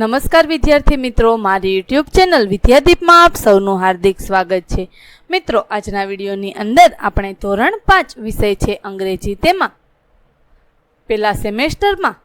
નમસ્કાર વિદ્યાર્થી મિત્રો, મારી યુટ્યુબ ચેનલ વિદ્યાદીપમાં આપ સૌનું હાર્દિક સ્વાગત છે. મિત્રો, આજના વિડીયોની અંદર આપણે ધોરણ પાંચ વિષય છે અંગ્રેજી. તેમાં પેલા સેમેસ્ટરમાં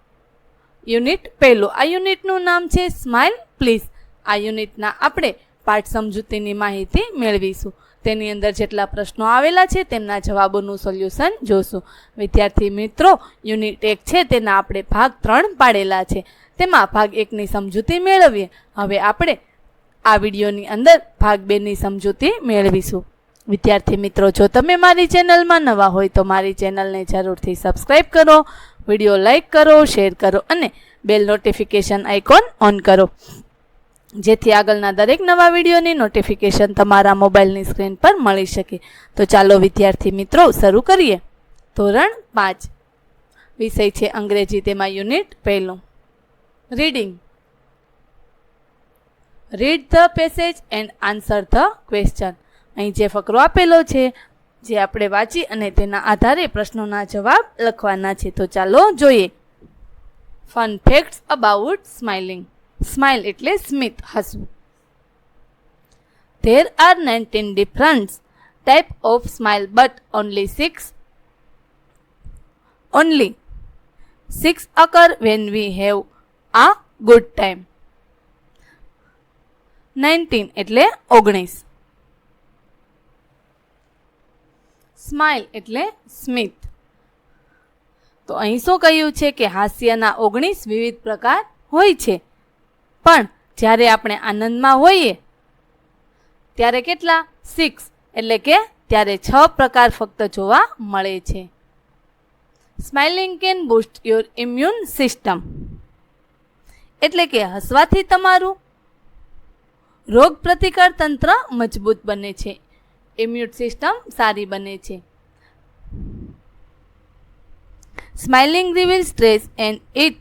યુનિટ પહેલું. આ યુનિટનું નામ છે સ્માઇલ પ્લીઝ આ યુનિટના આપણે પાઠ સમજૂતીની માહિતી મેળવીશું. તેની અંદર જેટલા પ્રશ્નો આવેલા છે, તેમના જવાબોનું સોલ્યુશન જોશું. વિદ્યાર્થી મિત્રો, યુનિટ એક છે, તેના આપણે ભાગ ત્રણ પાડેલા છે. તેમાં ભાગ એકની સમજૂતી મેળવીએ. હવે આપણે આ વિડીયોની અંદર ભાગ બેની સમજૂતી મેળવીશું. વિદ્યાર્થી મિત્રો, જો તમે મારી ચેનલમાં નવા હોય તો મારી ચેનલને જરૂરથી સબસ્ક્રાઈબ કરો, વીડિયો લાઇક કરો, શેર કરો અને બેલ નોટિફિકેશન આઇકોન ઓન કરો. જેથી આગળના દરેક નવા વિડીયોની નોટિફિકેશન તમારા મોબાઈલની સ્ક્રીન પર મળી શકે. તો ચાલો વિદ્યાર્થી મિત્રો, શરૂ કરીએ. ધોરણ પાંચ. વિષય છે અંગ્રેજી તેમાં યુનિટ પહેલું. Reading read the passage and answer the question અહીં જે ફકરો આપેલો છે, જે આપણે વાંચી અને તેના આધારે પ્રશ્નોના જવાબ લખવાના છે. તો ચાલો જોઈએ. Fun facts about smiling smile એટલે સ્મિત, હસવું. There are nineteen different type of smile but only six only six occur when we have a good time nineteen એટલે ઓગણીસ. સ્માઇલ એટલે સ્મિત તો અહીં શું કહ્યું છે કે હાસ્યના ઓગણીસ વિવિધ પ્રકાર હોય છે. પણ જ્યારે આપણે આનંદમાં હોઈએ, ત્યારે કેટલા? સિક્સ એટલે કે ત્યારે છ પ્રકાર ફક્ત જોવા મળે છે. Smiling can boost your immune system એટલે કે હસવાથી તમારું રોગ પ્રતિકાર તંત્ર મજબૂત બને છે. ઇમ્યુન સિસ્ટમ સારી બને છે. Smiling reveal stress and it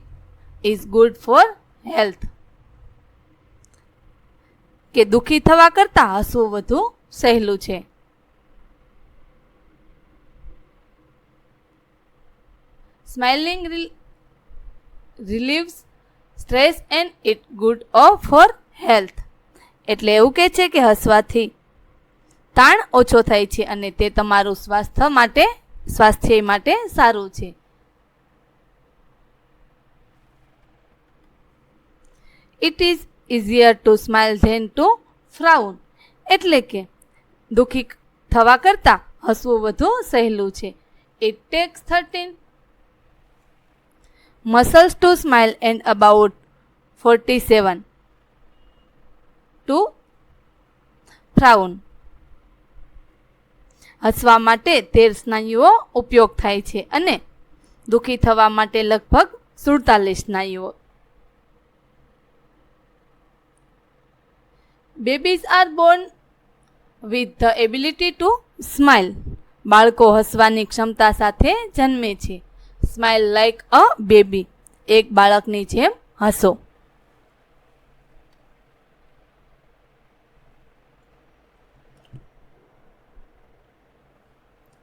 is good for health કે દુઃખી થવા કરતાં હસવું વધુ સહેલું છે. Smiling relieves stress and it good of for health. એટલે એવું કહે છે કે હસવાથી તાણ ઓછો થાય છે અને તે તમારું સ્વાસ્થ્ય માટે સ્વાસ્થ્ય માટે સારું છે. It is easier to smile than to frown એટલે કે, દુઃખી થવા કરતાં હસવું વધુ સહેલું છે. It takes thirteen muscles to smile and about forty seven to frown હસવા માટે તેર સ્નાયુઓ ઉપયોગ થાય છે અને દુઃખી થવા માટે લગભગ સુડતાલીસ સ્નાયુઓ. Babies are born with the ability to smile બાળકો હસવાની ક્ષમતા સાથે જન્મે છે. સ્માઇલ લાઈક અ બેબી એક બાળકની જેમ હસો.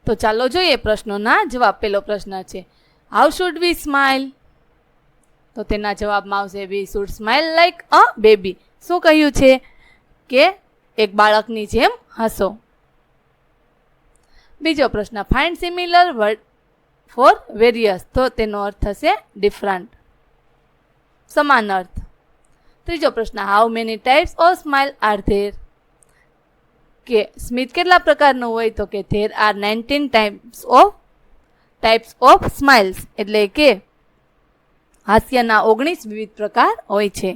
તો ચાલો જોઈએ પ્રશ્નોના જવાબ. પેલો પ્રશ્ન છે હાઉ શુડ વી સ્માઇલ તો તેના જવાબમાં આવશે we should smile like a baby શું કહ્યું છે? કે એક બાળકની જેમ હસો. બીજો પ્રશ્ન find similar word for various તો તેનો અર્થ થશે ડિફરન્ટ સમાન અર્થ. ત્રીજો પ્રશ્ન how many types of smile are there કે સ્મિત કેટલા પ્રકારનું હોય તો કે there are nineteen types of types of smiles એટલે કે હાસ્યના ઓગણીસ વિવિધ પ્રકાર હોય છે.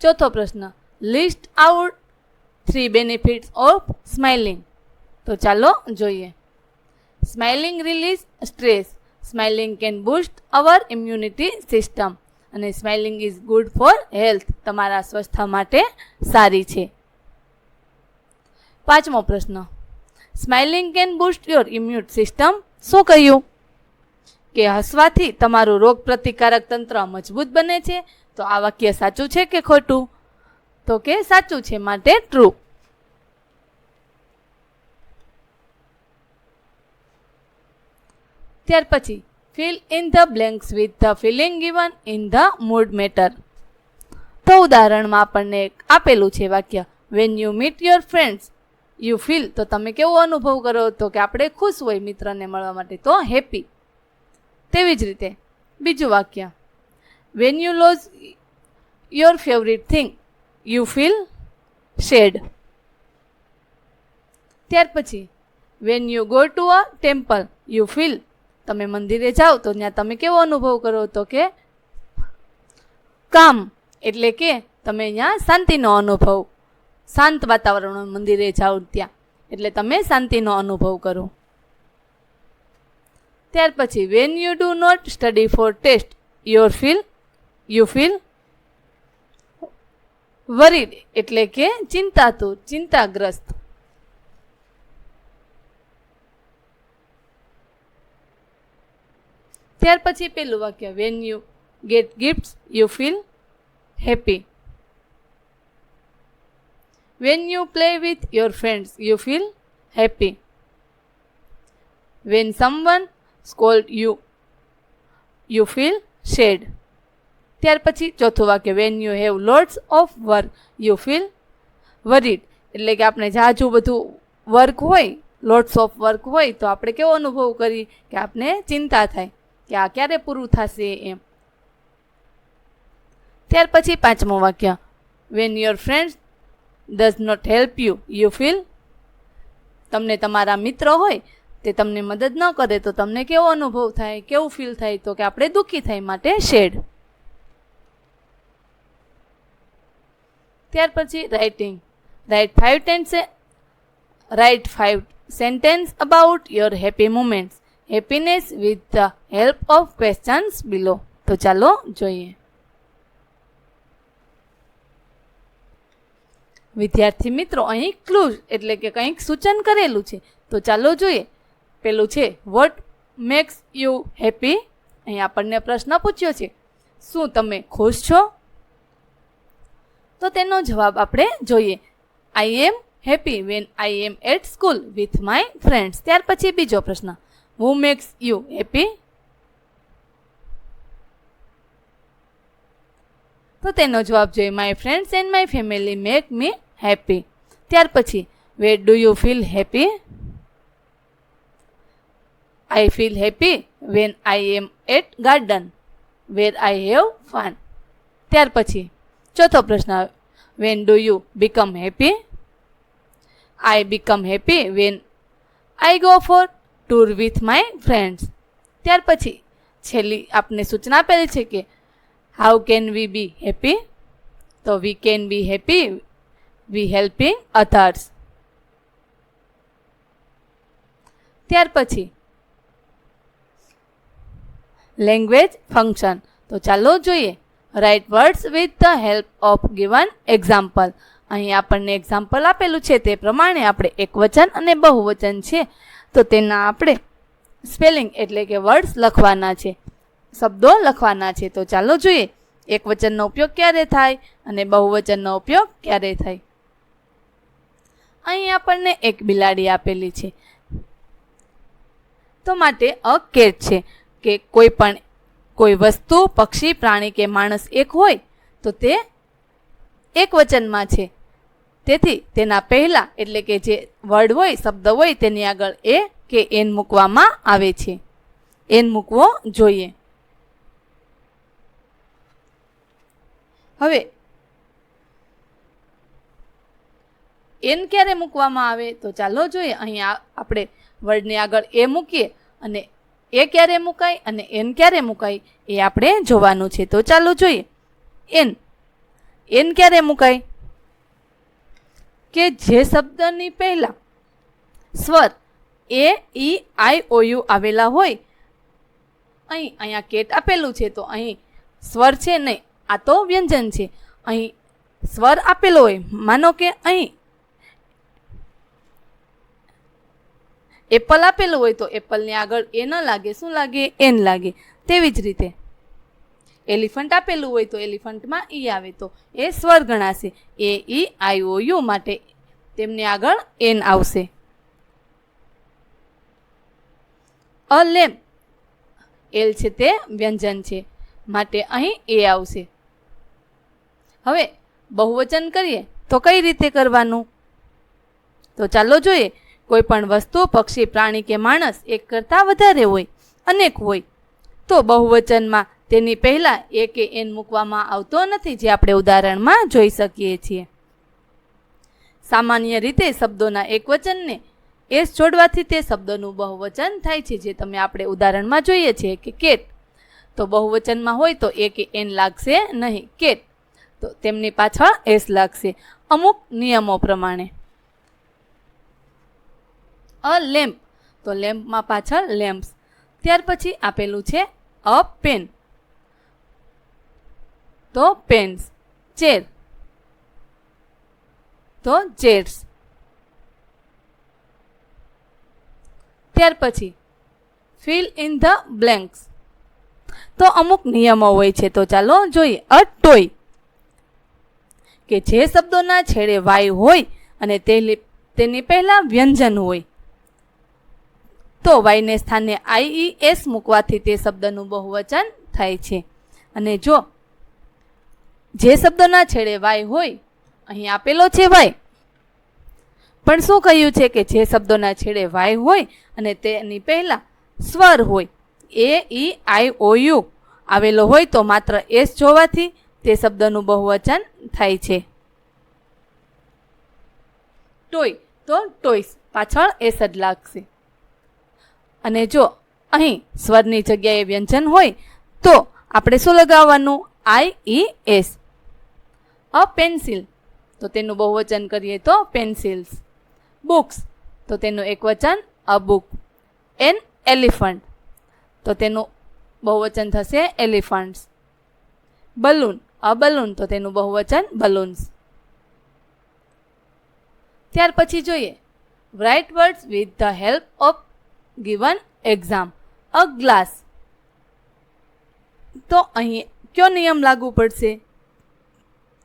ચોથો પ્રશ્ન list out three benefits of smiling તો ચાલો જોઈએ. Smiling release stress smiling can boost our immunity system અને smiling is good for health તમારા સ્વાસ્થ્ય માટે સારી છે. પાંચમો પ્રશ્ન. Smiling can boost your immune system શું કહ્યું? કે હસવાથી તમારું રોગ પ્રતિકારક તંત્ર મજબૂત બને છે. તો આ વાક્ય સાચું છે કે ખોટું? તો કે સાચું છે માટે ટ્રુ ત્યાર પછી fill in the blanks with the filling given in the mood matter તો ઉદાહરણમાં આપણને આપેલું છે વાક્ય when you meet your friends you feel તો તમે કેવો અનુભવ કરો? તો કે આપણે ખુશ હોય મિત્રને મળવા માટે, તો હેપી તેવી જ રીતે, બીજું વાક્ય when you lose your favourite thing you feel sad ત્યાર પછી when you go to a temple you feel તમે મંદિરે જાઓ તો ત્યાં તમે કેવો અનુભવ કરો તો કે કામ. એટલે કે તમે અહીંયા શાંતિનો અનુભવ. શાંત વાતાવરણ મંદિરે જાઓ ત્યાં. એટલે તમે શાંતિનો અનુભવ કરો. ત્યાર પછી when you do not study for test your feel you feel worried એટલે કે ચિંતાતુર ચિંતાગ્રસ્ત. ત્યાર પછી પેલું વાક્ય when you get gifts you feel happy when you play with your friends you feel happy when someone scold you you feel sad ત્યાર પછી ચોથું વાક્ય when you have lots of work you feel worried એટલે કે આપણે જાજુ બધું work હોય લોટ્સ ઓફ વર્ક હોય, તો આપણે કેવો અનુભવ કરીએ? કે આપણે ચિંતા થાય. કે આ ક્યારે પૂરું થશે એમ. ત્યાર પછી પાંચમું વાક્ય. When your friends does not help you you feel તમને તમારા મિત્ર હોય તે તમને મદદ ન કરે તો તમને કેવો અનુભવ થાય, કેવું ફીલ થાય તો કે આપણે દુઃખી થાય માટે શેડ ત્યાર પછી writing write five tense write five sentence about your happy moments happiness with the help of questions below તો ચાલો જોઈએ. વિદ્યાર્થી મિત્રો, અહીં ક્લુઝ એટલે કે કંઈક સૂચન કરેલું છે. તો ચાલો જોઈએ. પેલું છે વોટ મેક્સ યુ હેપી અહીં આપણને પ્રશ્ન પૂછ્યો છે. શું તમે ખુશ છો? તો તેનો જવાબ આપણે જોઈએ. I am happy when I am at school with my friends ત્યાર પછી બીજો પ્રશ્ન. હુ મેક્સ યુ હેપી તો તેનો જવાબ જોઈએ my friends and my family make me happy ત્યાર પછી where do you feel happy I feel happy when I am at garden where I have fun ત્યાર પછી, ચોથો પ્રશ્ન when do you become happy I become happy when I go for tour with my friends ત્યાર પછી છેલ્લી આપને સૂચના આપેલી છે કે how can we be happy તો we can be happy we helping others ત્યાર પછી લેંગ્વેજ ફંક્શન તો ચાલો જોઈએ write words with the help of given example અહીં આપણને એક્ઝામ્પલ આપેલું છે, તે પ્રમાણે આપણે એકવચન અને બહુવચન છે. તો તેના આપણે સ્પેલિંગ એટલે કે વર્ડ્સ લખવાના છે. શબ્દો લખવાના છે. તો ચાલો જોઈએ, એક વચનનો ઉપયોગ ક્યારે થાય અને બહુવચનનો ઉપયોગ ક્યારે થાય. અહીં આપણને એક બિલાડી આપેલી છે. તો માટે અ કેટ છે કે કોઈ પણ, કોઈ વસ્તુ, પક્ષી, પ્રાણી કે માણસ એક હોય, તો તે એક વચનમાં છે. તેથી તેના પહેલાં, એટલે કે જે વર્ડ હોય, શબ્દ હોય, તેની આગળ એ કે એન મૂકવામાં આવે છે. એન મૂકવો જોઈએ. હવે એન ક્યારે મૂકવામાં આવે? તો ચાલો જોઈએ. અહીંયા આપણે વર્ડની આગળ એ મૂકીએ અને એ ક્યારે મુકાય અને એન ક્યારે મુકાય એ આપણે જોવાનું છે. તો ચાલો જોઈએ. એન એન ક્યારે મુકાય? કે જે શબ્દની પહેલાં સ્વર એ, ઈ, આઈ, ઓ, યુ આવેલા હોય. અહીં અહીંયા કેટ આપેલું છે, તો અહીં સ્વર છે નહીં, આ તો વ્યંજન છે. અહીં સ્વર આપેલો હોય, માનો કે અહીં એપલ આપેલું હોય, તો એપલની આગળ એ ન લાગે, શું લાગે? એન લાગે. તેવી જ રીતે. એલિફન્ટ આપેલું હોય તો એલિફન્ટમાં ઈ આવે તો એ સ્વર ગણાશે. એ, ઈ, આઈ, ઓ, યુ માટે તેમની આગળ એન આવશે. અ લેમ્પ એલ છે તે વ્યંજન છે માટે અહીં એ આવશે. હવે બહુવચન કરીએ તો કઈ રીતે કરવાનું? તો ચાલો જોઈએ. કોઈ પણ વસ્તુ પક્ષી, પ્રાણી કે માણસ એક કરતાં વધારે હોય, અનેક હોય, તો બહુવચનમાં તેની પહેલાં એ કે એન મૂકવામાં આવતો નથી જે આપણે ઉદાહરણમાં જોઈ શકીએ છીએ. સામાન્ય રીતે શબ્દોના એકવચનને એસ જોડવાથી તે શબ્દોનું બહુવચન થાય છે, જે તમે આપણે ઉદાહરણમાં જોઈએ છીએ કે કેટ. તો બહુવચનમાં હોય તો એ કે એન લાગશે નહીં, કેટ. તો તેમની પાછળ એસ લાગશે. અમુક નિયમો પ્રમાણે. A lamp. તો લેમ્પમાં પાછળ લેમ્પ્સ. ત્યાર પછી આપેલું છે અ પેન. તો પેન્સ ચેર તો ચેર્સ ત્યાર પછી ફિલ ઇન ધ બ્લેન્ક્સ તો અમુક નિયમો હોય છે, તો ચાલો જોઈએ. અ ટોય કે જે શબ્દોના છેડે વાય હોય અને તેની પહેલા વ્યંજન હોય. તો વાયને સ્થાને આઈ એસ મૂકવાથી તે શબ્દનું બહુવચન થાય છે. અને જો જે શબ્દોના છેડે વાય હોય, અહીં આપેલો છે વાય. પણ શું કહ્યું છે કે જે શબ્દોના છેડે વાય હોય અને તેની પહેલાં સ્વર હોય, એ, ઈ, આઈ, ઓ, યુ આવેલો હોય તો માત્ર એસ જોવાથી તે શબ્દનું બહુવચન થાય છે. ટોય, તો ટોયસ, પાછળ એસ જ લાગશે. અને જો અહીં સ્વરની જગ્યાએ વ્યંજન હોય, તો આપણે શું લગાવવાનું? I, E, S. A pencil. તો તેનું બહુવચન કરીએ તો પેન્સિલ્સ. બુક્સ. તો તેનું એકવચન અ બુક. An elephant. તો તેનું બહુવચન થશે એલિફન્ટ્સ. બલૂન. A balloon. તો તેનું બહુવચન બલૂન્સ. ત્યાર પછી જોઈએ. Write words with the help of given exam a glass. તો અહીં કયો નિયમ લાગુ પડશે?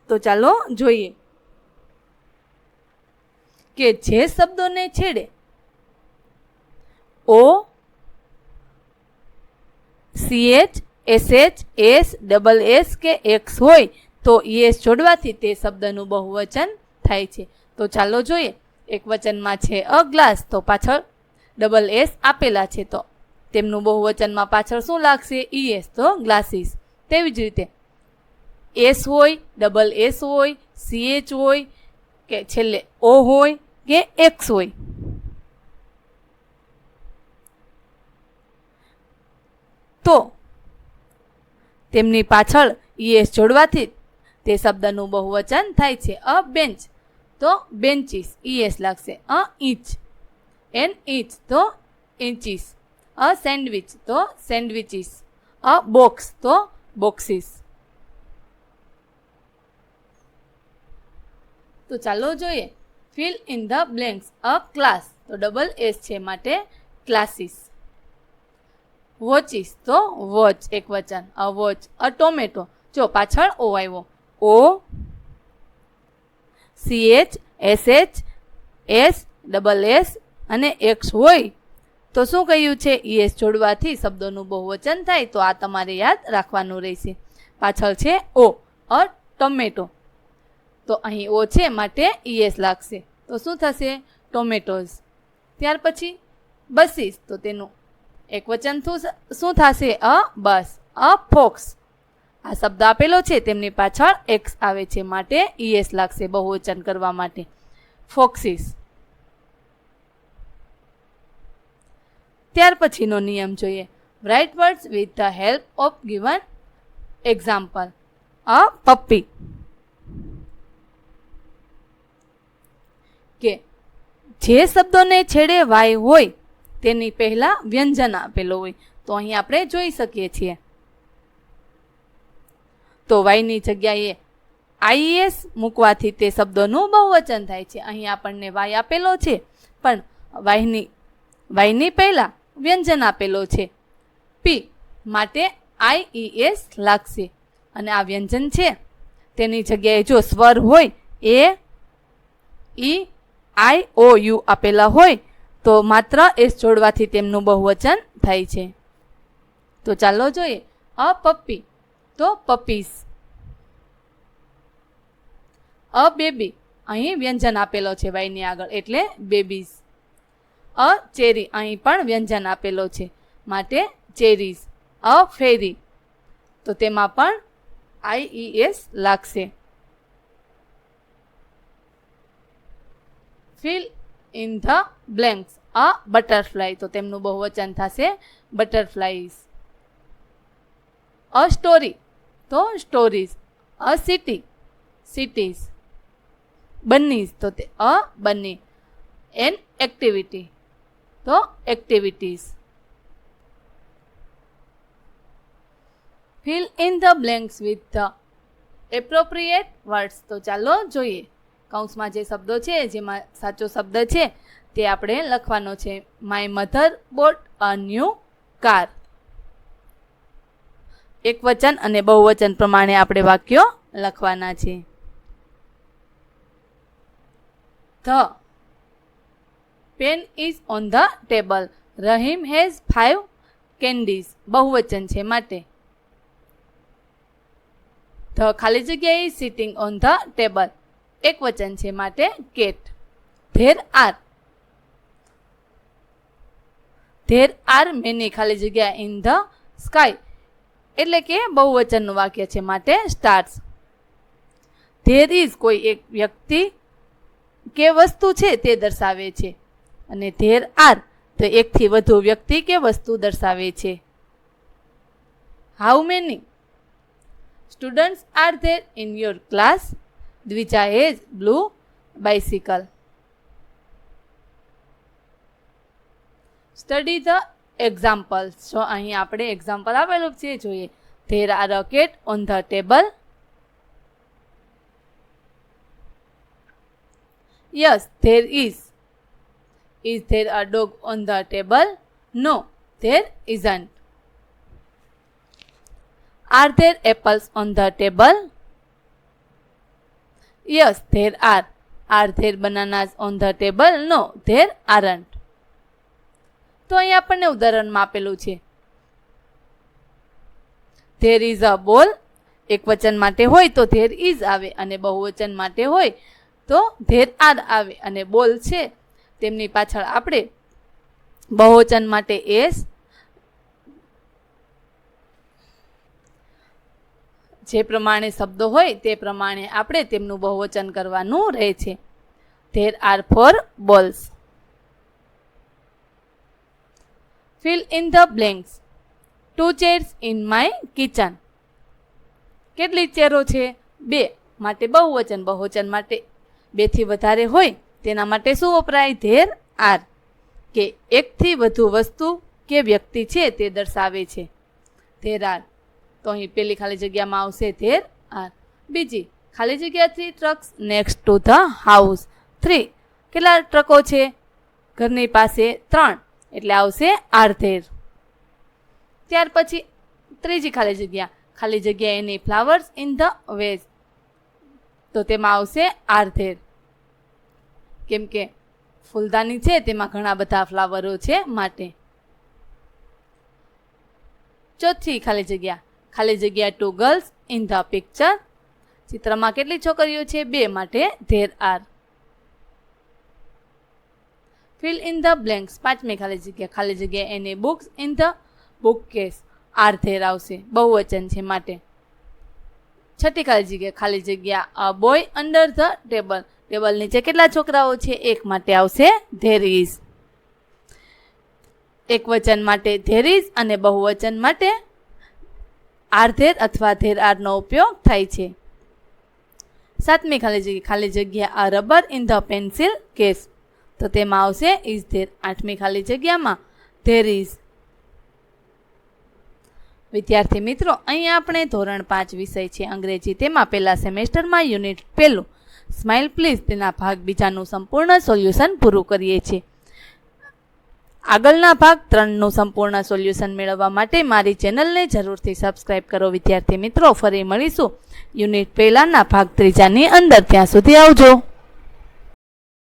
તો ચાલો જોઈએ. કે જે શબ્દોને છેડે, O, CH, SH, S, double S કે એક્સ હોય, તો એસ જોડવાથી તે શબ્દનું બહુવચન થાય છે. તો ચાલો જોઈએ. એક વચનમાં છે અ ગ્લાસ, તો પાછળ ડબલ એસ આપેલા છે. તો તેમનું બહુવચનમાં પાછળ શું લાગશે? ઈએસ. તો ગ્લાસીસ. તેવી જ રીતે એસ હોય, ડબલ એસ હોય, સીએચ હોય, કે છેલ્લે ઓ હોય, કે એક્સ હોય. તો તેમની પાછળ ઈએસ જોડવાથી તે શબ્દનું બહુવચન થાય છે, અ બેન્ચ. તો બેન્ચીસ, ઈએસ લાગશે, અ ઇંચ. એન ઇંચ, તો ઇંચીસ. અ સેન્ડવિચ, તો સેન્ડવિચીસ. અ બોક્સ, તો બોક્સીસ. તો ચાલો જોઈએ. Fill in the blanks a class તો ડબલ એસ છે માટે ક્લાસીસ વોચિસ તો વોચ એક વચન. અ વોચ અ ટોમેટો જો પાછળ ઓ આવ્યો. O C H S S double S અને એક્સ હોય. તો શું કહ્યું છે? ઈએસ જોડવાથી શબ્દોનું બહુવચન થાય. તો આ તમારે યાદ રાખવાનું રહેશે. પાછળ છે ઓ અ ટોમેટો તો અહીં ઓ છે માટે ઈએસ લાગશે. તો શું થશે? ટોમેટોઝ. ત્યાર પછી બસીસ. તો તેનું એક વચન શું થશે? A bus. A fox. આ શબ્દ આપેલો છે, તેમની પાછળ એક્સ આવે છે માટે ઈએસ લાગશે બહુવચન કરવા માટે. ફોક્સિસ. ત્યાર પછીનો નિયમ જોઈએ. Write words with the help of given example a puppy. કે જે શબ્દોને છેડે વાય હોય, તેની પહેલાં વ્યંજન આપેલો હોય. તો અહીં આપણે જોઈ શકીએ છીએ. તો વાયની જગ્યાએ આઈએસ મૂકવાથી તે શબ્દોનું બહુવચન થાય છે. અહીં આપણને વાય આપેલો છે, પણ વાયની વાયની પહેલાં વ્યંજન આપેલો છે. પી માટે આઈઈએસ લાગશે. અને આ વ્યંજન છે. તેની જગ્યાએ જો સ્વર હોય, એ, ઈ આઈ ઓ યુ આપેલા હોય, તો માત્ર એસ જોડવાથી તેમનું બહુવચન થાય છે. તો ચાલો જોઈએ. અ પપ્પી. તો પપીસ અ બેબી. અહીં વ્યંજન આપેલો છે વાયની આગળ, એટલે બેબીઝ અ ચેરી. અહીં પણ વ્યંજન આપેલો છે. માટે ચેરીઝ અ ફેરી. તો તેમાં પણ આઈઈએસ લાગશે. Fill in the blanks a butterfly તો તેમનું બહુવચન થશે બટરફ્લાઈઝ અ સ્ટોરી તો stories a city cities bunnies તો તે અ બન્ની એન એક્ટિવિટી તો activities fill in the blanks with the appropriate words તો ચાલો જોઈએ. કૌંસમાં જે શબ્દો છે, જેમાં સાચો શબ્દ છે, તે આપણે લખવાનો છે. My mother bought a new car એક વચન અને બહુવચન પ્રમાણે આપણે વાક્યો લખવાના છે. The pen is on the table Rahim has five candies બહુવચન છે માટે. ધ ખાલી જગ્યાએ સિટિંગ ઓન ધ ટેબલ એક વચન છે માટે cat there are there are many ખાલી જગ્યા ઇન ધ સ્કાય એટલે કે બહુવચનનું વાક્ય છે માટે સ્ટાર્સ ધેર ઇઝ કોઈ એક વ્યક્તિ કે વસ્તુ છે તે દર્શાવે છે. અને ધેર આર તો એકથી વધુ વ્યક્તિ કે વસ્તુ દર્શાવે છે. How many students are there in your class Dwija has blue bicycle study the example જો અહીં આપણે એક્ઝામ્પલ આપેલું છે, જોઈએ. There are rocket on the table yes there is is there a dog on the table no there isn't are there apples on the table yes there are are there bananas on the table no there aren't તો અહીં આપણને ઉદાહરણમાં આપેલું છે. There is a બોલ એક વચન માટે હોય તો ધેર ઇઝ આવે અને બહુવચન માટે હોય તો ધેર આર આવે અને બોલ છે. તેમની પાછળ આપણે બહુવચન માટે એસ જે પ્રમાણે શબ્દો હોય તે પ્રમાણે આપણે તેમનું બહુવચન કરવાનું રહે છે. There are four balls. Fill in the blanks. Two chairs in my kitchen. કેટલી ચેરો છે? બે માટે બહુવચન બહુવચન માટે બેથી વધારે હોય તેના માટે શું વપરાય? There are. કે એકથી વધુ વસ્તુ કે વ્યક્તિ છે તે દર્શાવે છે. There are. તો અહીં પેલી ખાલી જગ્યામાં આવશે ધેર આર. બીજી, ખાલી જગ્યા three trucks next to the house three કેટલા ટ્રકો છે? ઘરની પાસે ત્રણ, એટલે આવશે આર્ધેર ત્યાર પછી ત્રીજી ખાલી જગ્યા. ખાલી જગ્યા any flowers in the vase તો તેમાં આવશે આર્ધેર કેમ કે ફૂલદાની છે, તેમાં ઘણા બધા ફ્લાવરો છે માટે. ચોથી ખાલી જગ્યા. ખાલી જગ્યા two girls in the picture ચિત્રમાં કેટલી છોકરીઓ છે? બે માટે there are fill in the blanks પાંચમી ખાલી જગ્યા. ખાલી જગ્યા any books in the book case are there આવશે. બહુવચન છે માટે. છઠ્ઠી ખાલી જગ્યા. ખાલી જગ્યા a boy under the table table નીચે કેટલા છોકરાઓ છે? એક માટે આવશે ધેર ઇઝ એક વચન માટે ધેર ઇઝ અને બહુવચન માટે આર ધેર અથવા ધેર આરનો ઉપયોગ થાય છે. સાતમી ખાલી જગ્યા ખાલી જગ્યા a rubber in the pencil case. તો તેમાં આવશે ઇઝ ધેર. આઠમી ખાલી જગ્યામાં ધેર ઇઝ વિદ્યાર્થી મિત્રો, અહીં આપણે ધોરણ પાંચ વિષય છે અંગ્રેજી. તેમાં પહેલા સેમેસ્ટરમાં યુનિટ પહેલું. સ્માઇલ પ્લીઝ, તેના ભાગ બીજાનું સંપૂર્ણ સોલ્યુશન પૂરું કરીએ છીએ. આગળના ભાગ ત્રણનું સંપૂર્ણ સોલ્યુશન મેળવવા માટે મારી ચેનલને જરૂરથી સબસ્ક્રાઇબ કરો, વિદ્યાર્થી મિત્રો. ફરી મળીશું. યુનિટ પહેલાંના ભાગ ત્રીજાની અંદર. ત્યાં સુધી આવજો.